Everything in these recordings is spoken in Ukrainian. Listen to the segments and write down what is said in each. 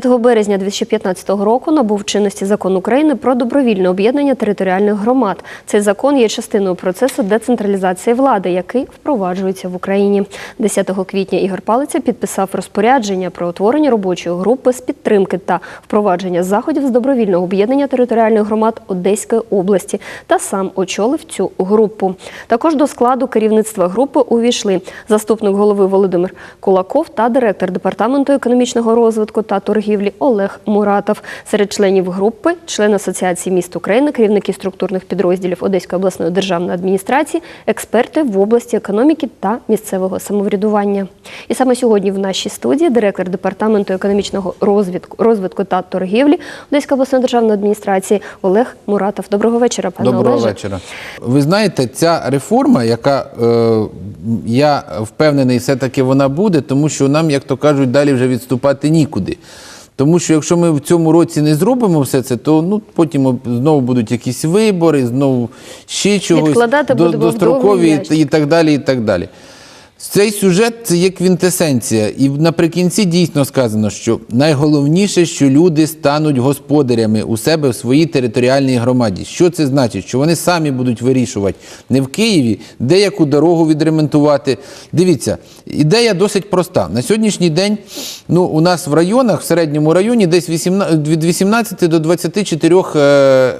5 березня 2015 року набув чинності закон України про добровільне об'єднання територіальних громад. Цей закон є частиною процесу децентралізації влади, який впроваджується в Україні. 10 квітня Ігор Палиця підписав розпорядження про утворення робочої групи з підтримки та впровадження заходів з добровільного об'єднання територіальних громад Одеської області та сам очолив цю групу. Також до складу керівництва групи увійшли заступник голови Володимир Кулаков та директор департаменту економічного розвитку та торгівлі Олег Муратов. Серед членів групи член Асоціації міст України, керівники структурних підрозділів Одеської обласної державної адміністрації, експерти в області економіки та місцевого самоврядування. І саме сьогодні в нашій студії директор департаменту економічного розвитку, розвитку та торгівлі Одеської обласної державної адміністрації Олег Муратов. Доброго вечора, пане Доброго Олеже. вечора. Ви знаєте, ця реформа, яка е, я впевнений, все-таки вона буде, тому що нам, як то кажуть, далі вже відступати нікуди. Тому що якщо ми в цьому році не зробимо все це, то ну потім знову будуть якісь вибори, знову ще чогось Відкладати до- дострокові і, і так далі. І так далі. Цей сюжет це є квінтесенція. І наприкінці дійсно сказано, що найголовніше, що люди стануть господарями у себе в своїй територіальній громаді. Що це значить? Що вони самі будуть вирішувати не в Києві, де яку дорогу відремонтувати. Дивіться, ідея досить проста. На сьогоднішній день ну, у нас в районах, в середньому районі, десь 18, від 18 до 24 е,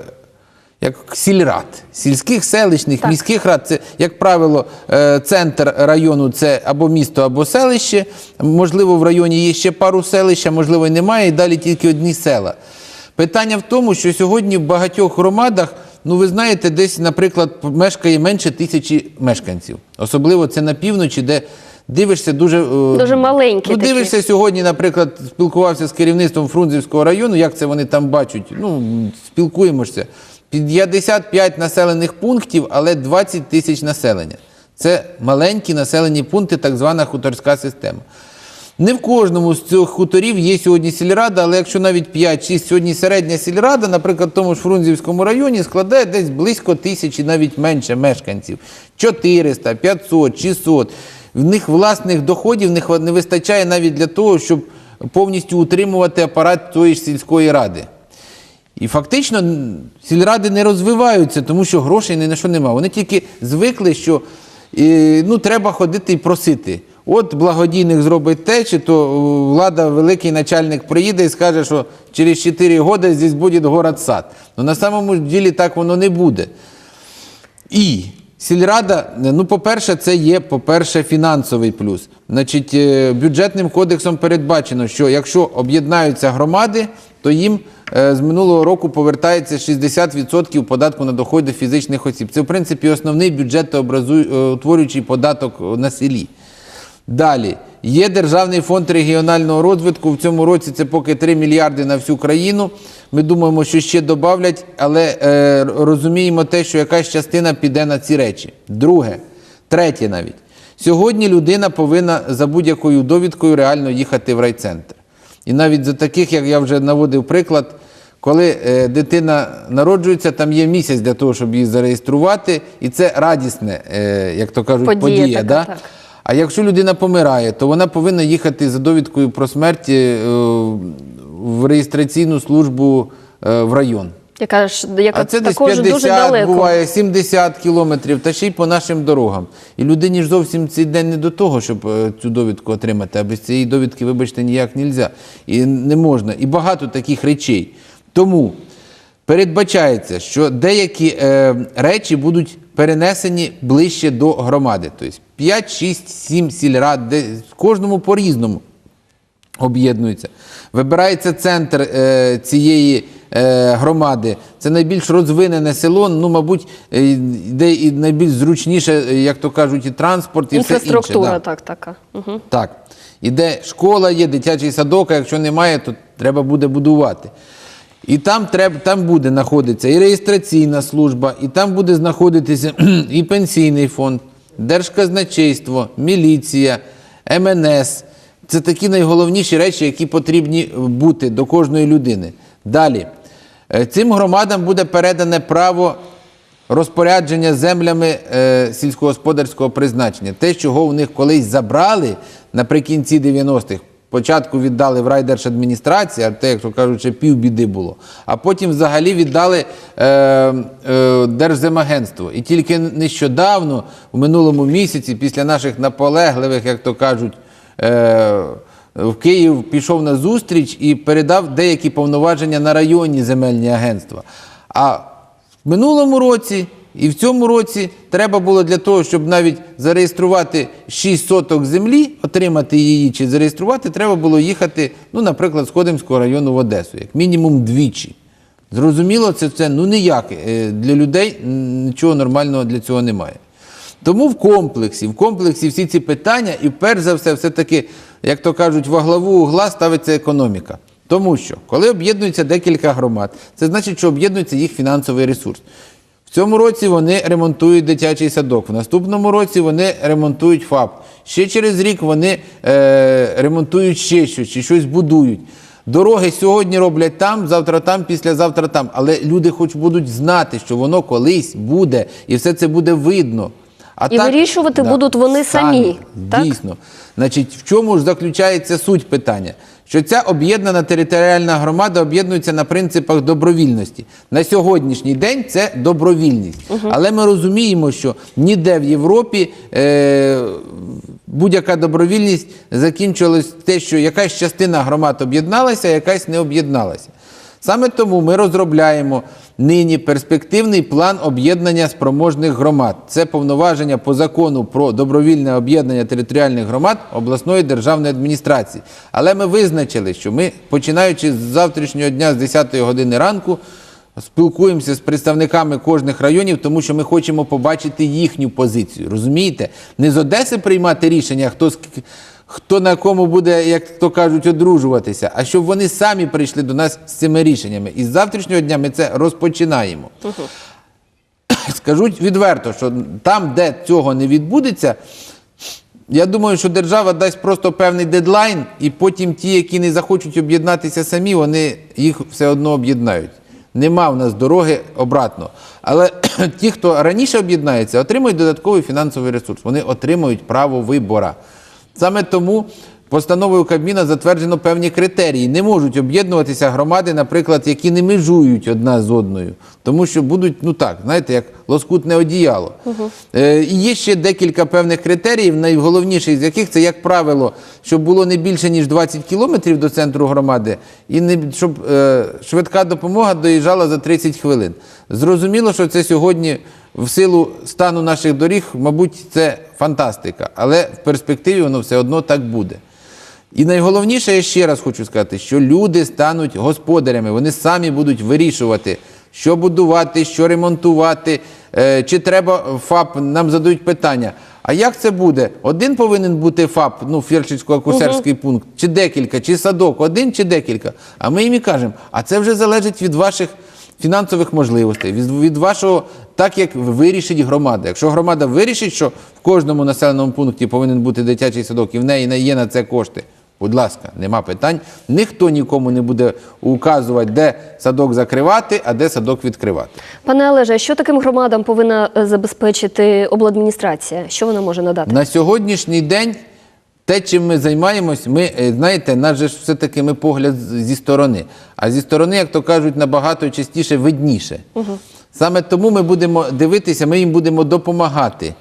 як сільрад, сільських, селищних, Так. міських рад. Це, як правило, е, центр району це або місто, або селище. Можливо, в районі є ще пару селищ, а можливо, і немає, і далі тільки одні села. Питання в тому, що сьогодні в багатьох громадах, ну ви знаєте, десь, наприклад, мешкає менше тисячі мешканців. Особливо це на півночі, де дивишся дуже. е, Дуже маленькі Ну, такі. дивишся сьогодні, наприклад, спілкувався з керівництвом Фрунзенського району, як це вони там бачать. Ну, спілкуємося. 55 населених пунктів, але 20 тисяч населення. Це маленькі населені пункти, так звана хуторська система. Не в кожному з цих хуторів є сьогодні сільрада, але якщо навіть 5-6 сьогодні середня сільрада, наприклад, в тому ж Фрунзівському районі складає десь близько тисячі, навіть менше мешканців. 400, 500, 600. В них власних доходів не вистачає навіть для того, щоб повністю утримувати апарат тої ж сільської ради. І фактично сільради не розвиваються, тому що грошей ні на що немає. Вони тільки звикли, що е, ну, треба ходити і просити. От благодійник зробить те, чи то е, влада, великий начальник приїде і скаже, що через 4 роки здесь буде город сад. Ну на самому ділі так воно не буде. І сільрада, ну, по-перше, це є, по-перше, фінансовий плюс. Значить, е, бюджетним кодексом передбачено, що якщо об'єднаються громади, то їм е, з минулого року повертається 60% податку на доходи фізичних осіб. Це, в принципі, основний бюджетоутворюючий податок на селі. Далі є Державний фонд регіонального розвитку. В цьому році це поки 3 мільярди на всю країну. Ми думаємо, що ще додавлять, але е, розуміємо те, що якась частина піде на ці речі. Друге, третє навіть. Сьогодні людина повинна за будь-якою довідкою реально їхати в райцентр. І навіть за таких, як я вже наводив приклад, коли е, дитина народжується, там є місяць для того, щоб її зареєструвати, і це радісне, е, як то кажуть, Подія подія. така, да? так. А якщо людина помирає, то вона повинна їхати за довідкою про смерть е, в реєстраційну службу в район. Яка ж яка А це десь також дуже 50, далеко. буває 70 кілометрів, та ще й по нашим дорогам. І людині ж зовсім цей день не до того, щоб е, цю довідку отримати. А без цієї довідки, вибачте, ніяк не можна. І не можна. І багато таких речей. Тому передбачається, що деякі е, речі будуть перенесені ближче до громади. Тобто 5, 6, 7 сільрад, де кожному по-різному об'єднуються. Вибирається центр е, цієї е, громади. Це найбільш розвинене село, ну, мабуть, е, де і найбільш зручніше, як то кажуть, і транспорт, і все інше. Інфраструктура так така. Угу. Так. І де школа є, дитячий садок, а якщо немає, то треба буде будувати. І там, треба, там буде знаходитися і реєстраційна служба, і там буде знаходитися і пенсійний фонд, держказначейство, міліція, МНС. Це такі найголовніші речі, які потрібні бути до кожної людини. Далі. Е, Цим громадам буде передане право розпорядження землями е, сільськогосподарського призначення. Те, чого у них колись забрали наприкінці 90-х, спочатку віддали в райдержадміністрації, а те, як то кажуть, ще півбіди було. А потім взагалі віддали е, е, Держземагентство. І тільки нещодавно, у минулому місяці, після наших наполегливих, як то кажуть, в Київ пішов на зустріч і передав деякі повноваження на районні земельні агентства. А в минулому році і в цьому році треба було для того, щоб навіть зареєструвати 6 соток землі, отримати її чи зареєструвати, треба було їхати, ну, наприклад, з Ходимського району в Одесу, як мінімум двічі. Зрозуміло, це, це ну ніяк е, для людей нічого нормального для цього немає. Тому в комплексі, в комплексі всі ці питання, і перш за все, все-таки, як то кажуть, во главу угла ставиться економіка. Тому що, коли об'єднується декілька громад, це значить, що об'єднується їх фінансовий ресурс. В цьому році вони ремонтують дитячий садок, в наступному році вони ремонтують ФАП. Ще через рік вони е, ремонтують ще щось, чи щось будують. Дороги сьогодні роблять там, завтра там, післязавтра там. Але люди хоч будуть знати, що воно колись буде, і все це буде видно. А І вирішувати будуть вони самі, так? Дійсно. Значить, в чому ж заключається суть питання? Що ця об'єднана територіальна громада об'єднується на принципах добровільності. На сьогоднішній день це добровільність. Але ми розуміємо, що ніде в Європі е, будь-яка добровільність закінчилась те, що якась частина громад об'єдналася, а якась не об'єдналася. Саме тому ми розробляємо нині перспективний план об'єднання спроможних громад. Це повноваження по закону про добровільне об'єднання територіальних громад обласної державної адміністрації. Але ми визначили, що ми, починаючи з завтрашнього дня з 10 години ранку, спілкуємося з представниками кожних районів, тому що ми хочемо побачити їхню позицію. Розумієте? Не з Одеси приймати рішення, хто хто на кому буде, як то кажуть, одружуватися, а щоб вони самі прийшли до нас з цими рішеннями. І з завтрашнього дня ми це розпочинаємо. Скажу відверто, що там, де цього не відбудеться, я думаю, що держава дасть просто певний дедлайн, і потім ті, які не захочуть об'єднатися самі, вони їх все одно об'єднають. Нема в нас дороги обратно. Але ті, хто раніше об'єднається, отримують додатковий фінансовий ресурс. Вони отримують право вибора. Саме тому постановою Кабміна затверджено певні критерії. Не можуть об'єднуватися громади, наприклад, які не межують одна з одною, тому що будуть, ну так, знаєте, як лоскутне одіяло. Е, і є ще декілька певних критеріїв, найголовніший з яких це, як правило, щоб було не більше, ніж 20 кілометрів до центру громади, і не, щоб е, швидка допомога доїжджала за 30 хвилин. Зрозуміло, що це сьогодні в силу стану наших доріг, мабуть, це фантастика, але в перспективі воно все одно так буде. І найголовніше, я ще раз хочу сказати, що люди стануть господарями, вони самі будуть вирішувати, що будувати, що ремонтувати, е, чи треба ФАП, нам задають питання. А як це буде? Один повинен бути ФАП, ну, фельдшерсько-акушерський пункт, чи декілька, чи садок, один чи декілька. А ми їм і кажемо, а це вже залежить від ваших фінансових можливостей, від вашого, так як вирішить громада. Якщо громада вирішить, що в кожному населеному пункті повинен бути дитячий садок, і в неї є на це кошти. Будь ласка, нема питань. Ніхто нікому не буде указувати, де садок закривати, а де садок відкривати. Пане Олеже, що таким громадам повинна е, забезпечити обладміністрація? Що вона може надати? На сьогоднішній день те, чим ми займаємось, ми, е, знаєте, наш же все-таки ми погляд зі сторони. А зі сторони, як то кажуть, набагато частіше видніше. Саме тому ми будемо дивитися, ми їм будемо допомагати.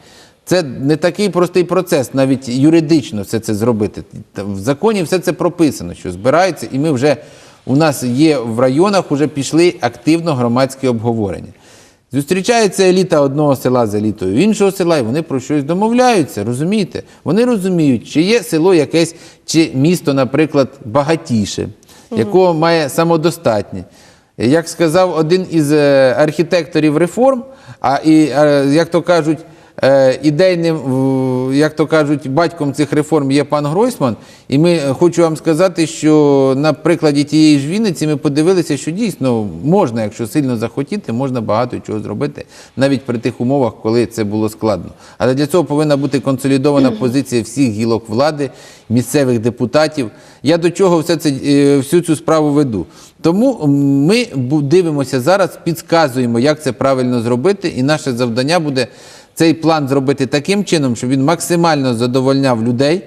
Це не такий простий процес, навіть юридично все це зробити. В законі все це прописано, що збираються, і ми вже у нас є в районах, вже пішли активно громадські обговорення. Зустрічається еліта одного села з елітою іншого села, і вони про щось домовляються, розумієте? Вони розуміють, чи є село якесь, чи місто, наприклад, багатіше, якого має самодостатнє. Як сказав один із е, архітекторів реформ, а і, е, як то кажуть, е, ідейним, як то кажуть, батьком цих реформ є пан Гройсман. І ми хочу вам сказати, що на прикладі тієї ж Вінниці ми подивилися, що дійсно можна, якщо сильно захотіти, можна багато чого зробити, навіть при тих умовах, коли це було складно. Але для цього повинна бути консолідована позиція всіх гілок влади, місцевих депутатів. Я до чого все це, всю цю справу веду. Тому ми дивимося зараз, підказуємо, як це правильно зробити, і наше завдання буде цей план зробити таким чином, щоб він максимально задовольняв людей,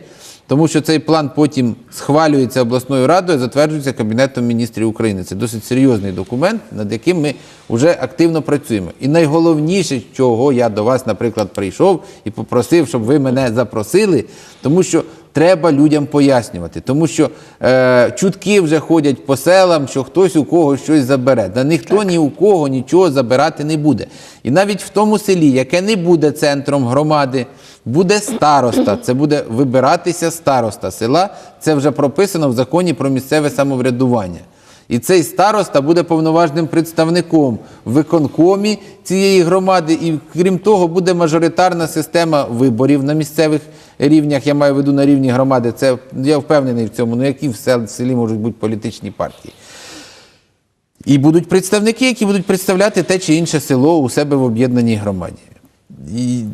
Тому що цей план потім схвалюється обласною радою, затверджується Кабінетом міністрів України. Це досить серйозний документ, над яким ми вже активно працюємо. І найголовніше, чого я до вас, наприклад, прийшов і попросив, щоб ви мене запросили, тому що треба людям пояснювати. Тому що е, чутки вже ходять по селам, що хтось у кого щось забере. Да ніхто ні у кого нічого забирати не буде. І навіть в тому селі, яке не буде центром громади, буде староста. Це буде вибиратися староста села. Це вже прописано в законі про місцеве самоврядування. І цей староста буде повноважним представником в виконкомі цієї громади, і крім того, буде мажоритарна система виборів на місцевих рівнях. Я маю в виду на рівні громади. Це я впевнений в цьому. Ну які в селі можуть бути політичні партії? І будуть представники, які будуть представляти те чи інше село у себе в об'єднаній громаді. І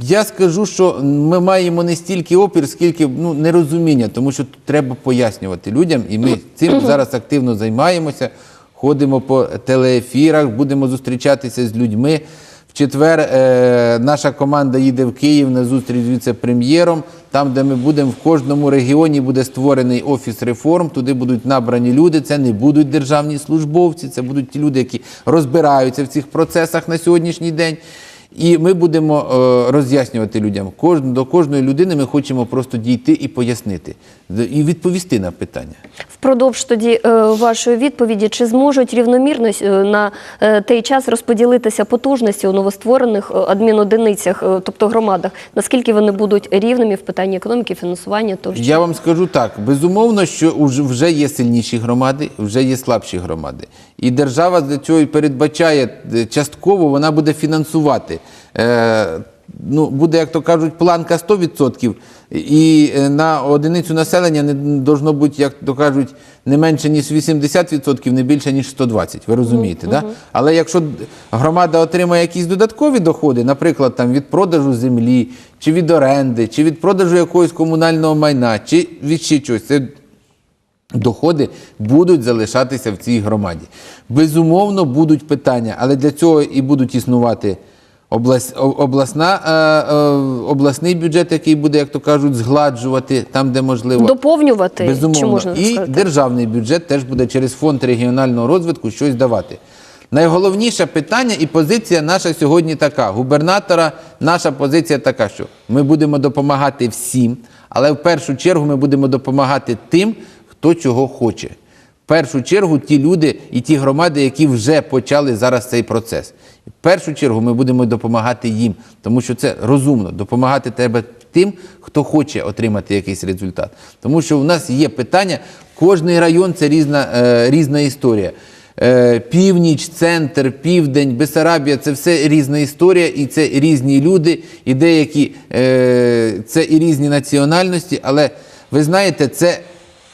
я скажу, що ми маємо не стільки опір, скільки ну, нерозуміння, тому що треба пояснювати людям, і ми цим зараз активно займаємося. Ходимо по телеефірах, будемо зустрічатися з людьми. В четвер е, наша команда їде в Київ на зустріч з віце-прем'єром. Там, де ми будемо, в кожному регіоні буде створений офіс реформ. Туди будуть набрані люди. Це не будуть державні службовці, це будуть ті люди, які розбираються в цих процесах на сьогоднішній день. І ми будемо е, роз'яснювати людям. До кожної людини ми хочемо просто дійти і пояснити, і відповісти на питання. Впродовж тоді е, вашої відповіді, чи зможуть рівномірно е, на е, той час розподілитися потужності у новостворених адмінодиницях, тобто громадах? Наскільки вони будуть рівними в питанні економіки, фінансування тощо? Я вам скажу так: безумовно, що вже є сильніші громади, вже є слабші громади. І держава для цього і передбачає частково, вона буде фінансувати. Ну, буде, як то кажуть, планка 100%, і е, на одиницю населення не должно бути, як то кажуть, не менше ніж 80%, не більше ніж 120%. Ви розумієте, да? Але якщо громада отримає якісь додаткові доходи, наприклад, там від продажу землі, чи від оренди, чи від продажу якогось комунального майна, чи від ще чогось, це доходи будуть залишатися в цій громаді. Безумовно, будуть питання, але для цього і будуть існувати облас, обласна, е, е, обласний бюджет, який буде, як то кажуть, згладжувати там, де можливо. Доповнювати, Безумовно. чи можна так і сказати? державний бюджет теж буде через фонд регіонального розвитку щось давати. Найголовніше питання і позиція наша сьогодні така. Губернатора, наша позиція така, що ми будемо допомагати всім, але в першу чергу ми будемо допомагати тим, хто чого хоче. Першу чергу ті люди і ті громади, які вже почали зараз цей процес. В першу чергу ми будемо допомагати їм, тому що це розумно. Допомагати треба тим, хто хоче отримати якийсь результат. Тому що в нас є питання, кожний район це різна, е, різна історія. Е, Північ, центр, південь, Бесарабія це все різна історія, і це різні люди, і деякі е, це і різні національності, але ви знаєте, це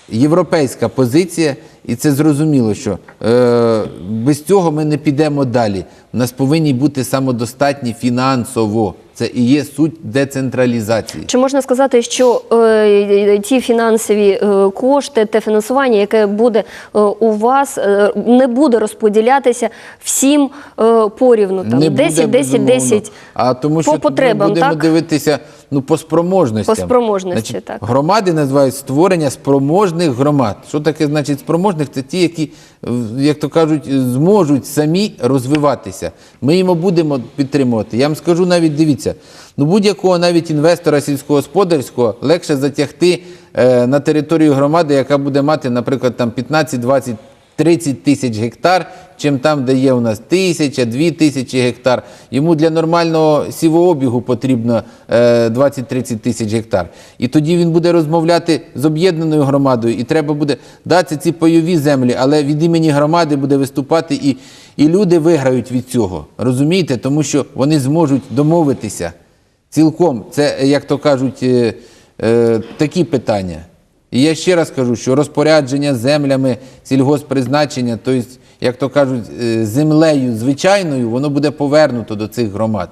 європейська позиція, і це зрозуміло, що е, без цього ми не підемо далі. У нас повинні бути самодостатні фінансово. Це і є суть децентралізації. Чи можна сказати, що е, ті фінансові е, кошти, те фінансування, яке буде е, у вас, е, не буде розподілятися всім е, порівну? Там не 10, буде, 10, безумовно. 10 А тому по потребам, ми будемо так? дивитися ну, по спроможностям. По спроможності, значить, так. Громади називають створення спроможних громад. Що таке значить спроможних? Це ті, які, е, як то кажуть, зможуть самі розвиватися. Ми їм будемо підтримувати. Я вам скажу навіть, дивіться, ну будь-якого навіть інвестора сільськогосподарського легше затягти е, на територію громади, яка буде мати, наприклад, там 15-20 30 тисяч гектар, чим там, де є у нас тисяча, дві тисячі гектар. Йому для нормального сівообігу потрібно е, 20-30 тисяч гектар. І тоді він буде розмовляти з об'єднаною громадою, і треба буде дати ці пайові землі, але від імені громади буде виступати і, і люди виграють від цього. Розумієте? Тому що вони зможуть домовитися цілком. Це, як то кажуть, е, е, такі питання. І я ще раз кажу, що розпорядження землями сільгоспризначення, тобто, як то кажуть, е, землею звичайною, воно буде повернуто до цих громад.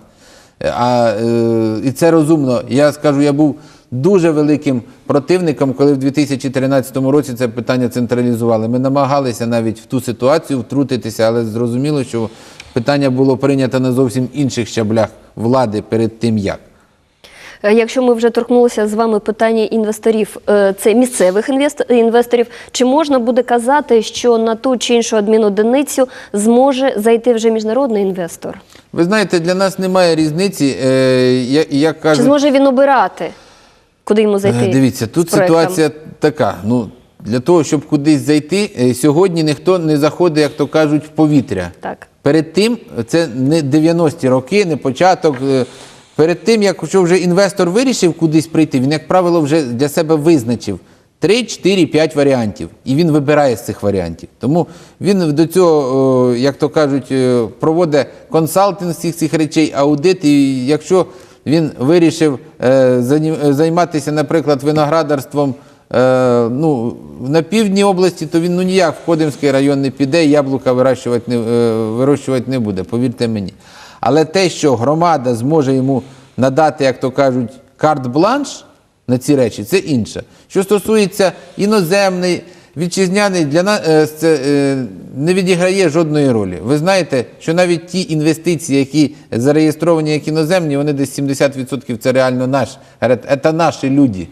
Е, А, е, і це розумно. Я скажу, я був дуже великим противником, коли в 2013 році це питання централізували. Ми намагалися навіть в ту ситуацію втрутитися, але зрозуміло, що питання було прийнято на зовсім інших щаблях влади перед тим як. Е, Якщо ми вже торкнулися з вами питання інвесторів, е, це місцевих інвесторів, чи можна буде казати, що на ту чи іншу адмінодиницю зможе зайти вже міжнародний інвестор? Ви знаєте, для нас немає різниці. Е, Чи зможе він обирати, куди йому зайти? Дивіться, тут ситуація така. Ну, для того, щоб кудись зайти, сьогодні ніхто не заходить, як то кажуть, в повітря. Так. Перед тим, це не 90-ті роки, не початок. Перед тим, якщо вже інвестор вирішив кудись прийти, він, як правило, вже для себе визначив 3, 4, 5 варіантів. І він вибирає з цих варіантів. Тому він до цього, е, як то кажуть, е, проводить консалтинг з цих речей, аудит. І якщо він вирішив е, займатися, наприклад, виноградарством ну, на півдні області, то він ну, ніяк в Ходимський район не піде, яблука вирощувати не, вирощувати не буде, повірте мені. Але те, що громада зможе йому надати, як то кажуть, карт-бланш на ці речі, це інше. Що стосується іноземний, вітчизняний, для нас е, це е, не відіграє жодної ролі. Ви знаєте, що навіть ті інвестиції, які зареєстровані як іноземні, вони десь 70% це реально наш. Це наші люди.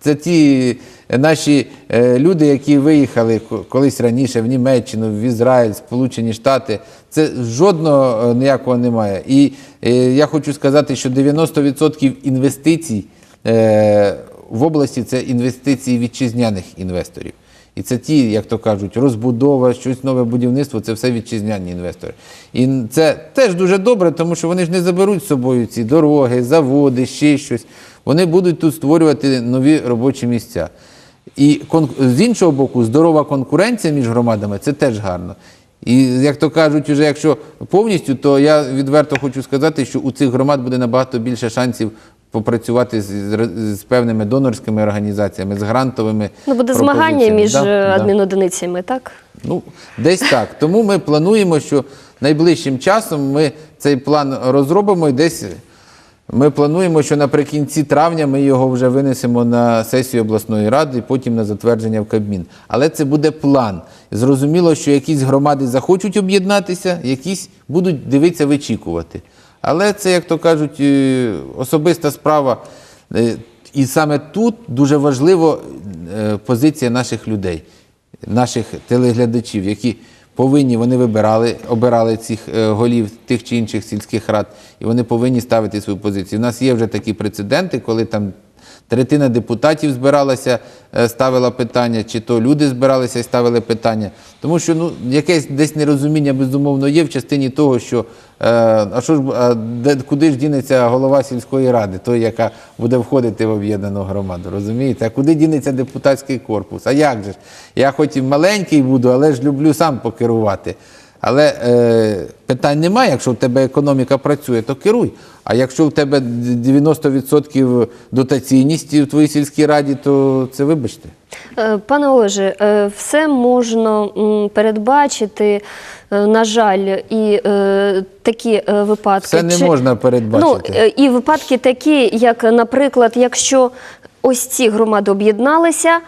Це ті наші е, люди, які виїхали колись раніше в Німеччину, в Ізраїль, Сполучені Штати. Це жодного е, ніякого немає. І е, я хочу сказати, що 90% інвестицій е, в області це інвестиції вітчизняних інвесторів. І це ті, як то кажуть, розбудова, щось нове будівництво це все вітчизняні інвестори. І це теж дуже добре, тому що вони ж не заберуть з собою ці дороги, заводи, ще щось. Вони будуть тут створювати нові робочі місця. І з іншого боку, здорова конкуренція між громадами це теж гарно. І як то кажуть, уже якщо повністю, то я відверто хочу сказати, що у цих громад буде набагато більше шансів попрацювати з, з- з певними донорськими організаціями, з грантовими. Ну, буде змагання між Да, е, да. адмінодиницями, так? Ну, десь так. Тому ми плануємо, що найближчим часом ми цей план розробимо і десь ми плануємо, що наприкінці травня ми його вже винесемо на сесію обласної ради і потім на затвердження в Кабмін. Але це буде план. Зрозуміло, що якісь громади захочуть об'єднатися, якісь будуть дивитися, вичікувати. Але це, як то кажуть, е, особиста справа. Е, І саме тут дуже важлива е, позиція наших людей наших телеглядачів, які повинні, вони вибирали, обирали цих голів тих чи інших сільських рад, і вони повинні ставити свою позицію. У нас є вже такі прецеденти, коли там третина депутатів збиралася, е, ставила питання, чи то люди збиралися і ставили питання. Тому що ну, якесь десь нерозуміння, безумовно, є в частині того, що е, а що ж, куди ж дінеться голова сільської ради, той, яка буде входити в об'єднану громаду, розумієте? А куди дінеться депутатський корпус? А як же ж? Я хоч і маленький буду, але ж люблю сам покерувати. Але е, питань немає, якщо в тебе економіка працює, то керуй. А якщо в тебе 90% дотаційність в твоїй сільській раді, то це вибачте. Е, Пане Олеже, е, все можна передбачити, е, на жаль, і такі випадки. Все не Чи- можна передбачити. Ну, і випадки такі, як, наприклад, якщо ось ці громади об'єдналися,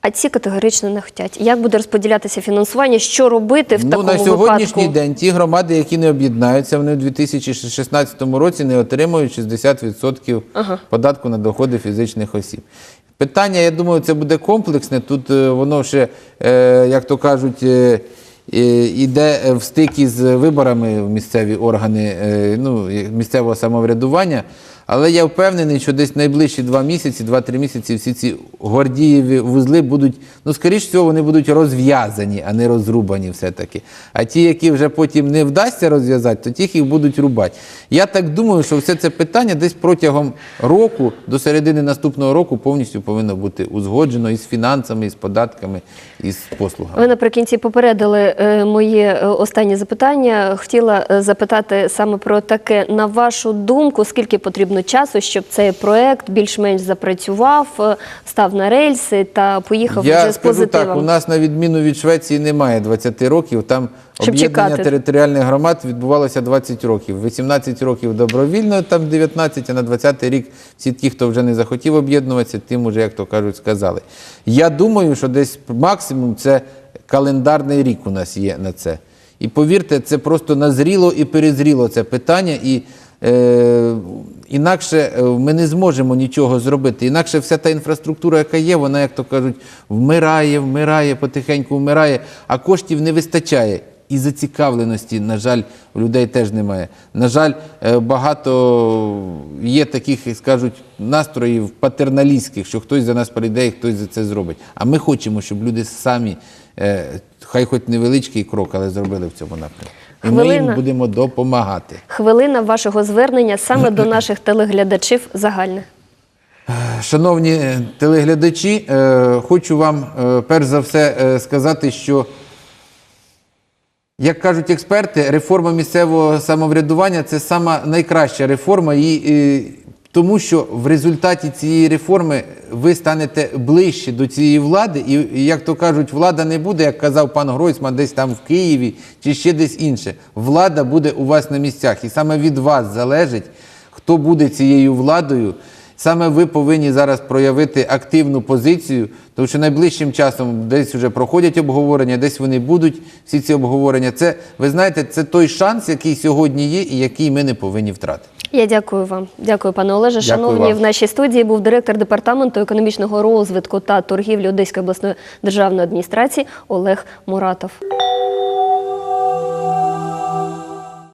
а ці категорично не хочуть. Як буде розподілятися фінансування? Що робити в ну, такому на сьогоднішній випадку? день ті громади, які не об'єднаються, вони в 2016 році не отримують 60% податку на доходи фізичних осіб. Питання, я думаю, це буде комплексне. Тут е, воно ще, е, як то кажуть, е, е, іде в стик із виборами в місцеві органи ну, місцевого самоврядування. Але я впевнений, що десь найближчі два місяці, два-три місяці всі ці гордієві вузли будуть, ну, скоріш всього, вони будуть розв'язані, а не розрубані все-таки. А ті, які вже потім не вдасться розв'язати, то тих їх будуть рубати. Я так думаю, що все це питання десь протягом року, до середини наступного року, повністю повинно бути узгоджено із фінансами, із податками, із послугами. Ви наприкінці попередили е, моє е, останнє запитання. Хотіла е, запитати саме про таке. На вашу думку, скільки потрібно часу, щоб цей проект більш-менш запрацював, е, став на рельси та поїхав Я вже з скажу позитивом? так, у нас на відміну від Швеції немає 20 років. Там Щоб об'єднання чекати. територіальних громад відбувалося 20 років. 18 років добровільно, там 19, а на 20 рік всі ті, хто вже не захотів об'єднуватися, тим уже, як то кажуть, сказали. Я думаю, що десь максимум це календарний рік у нас є на це. І повірте, це просто назріло і перезріло це питання. І інакше е, ми не зможемо нічого зробити. Інакше вся та інфраструктура, яка є, вона, як то кажуть, вмирає, вмирає, потихеньку вмирає, а коштів не вистачає. І зацікавленості, на жаль, у людей теж немає. На жаль, е, багато є таких, скажуть, настроїв патерналістських, що хтось за нас прийде і хтось за це зробить. А ми хочемо, щоб люди самі, е, хай хоч невеличкий крок, але зробили в цьому напрямку. І ми їм будемо допомагати. Хвилина вашого звернення саме до наших телеглядачів загальне. Шановні е, телеглядачі, е, хочу вам е, перш за все сказати, що, як кажуть експерти, реформа місцевого самоврядування це сама найкраща реформа, е, тому що в результаті цієї реформи ви станете ближче до цієї влади, і, як то кажуть, влада не буде, як казав пан Гройсман, десь там в Києві чи ще десь інше. Влада буде у вас на місцях, і саме від вас залежить, хто буде цією владою. Саме ви повинні зараз проявити активну позицію, тому що найближчим часом десь вже проходять обговорення, десь вони будуть всі ці обговорення. Це ви знаєте, це той шанс, який сьогодні є, і який ми не повинні втратити. Я дякую вам. Дякую, пане Олеже. Дякую Шановні, вам. в нашій студії був директор департаменту економічного розвитку та торгівлі Одеської обласної державної адміністрації Олег Муратов.